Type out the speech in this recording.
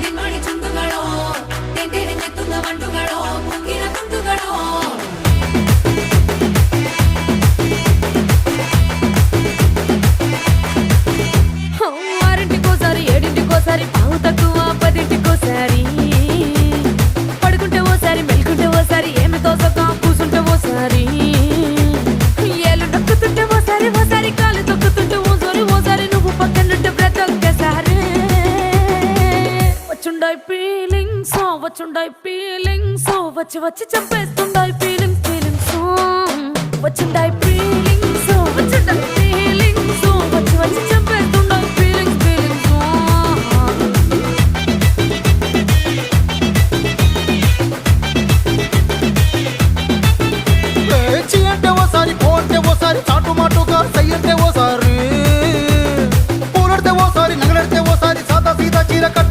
നിന്നൊളി ചുണ്ടുകളോ തെറ്റിരിഞ്ഞെത്തുന്ന വണ്ടുകളോ മുങ്ങിന തുണ്ടുകളോ ఆరింటికోసారి ఏడింటికోసారి పావు తక్కువ పదింటికోసారి చెప్పేస్తుండై ఫీలింగ్ సో వచ్చుండై ఫీలింగ్ సో వచ్చి వచ్చి చెప్పేస్తుండై ఫీలింగ్ ఫీలింగ్ సో వచ్చుండై ఫీలింగ్ సో వచ్చుండై ఫీలింగ్ సో వచ్చి వచ్చి చెప్పేస్తుండై ఫీలింగ్ ఫీలింగ్స్ అంటే ఓసారి కోంటే ఓసారి చాటుమాటుగా సై అంటే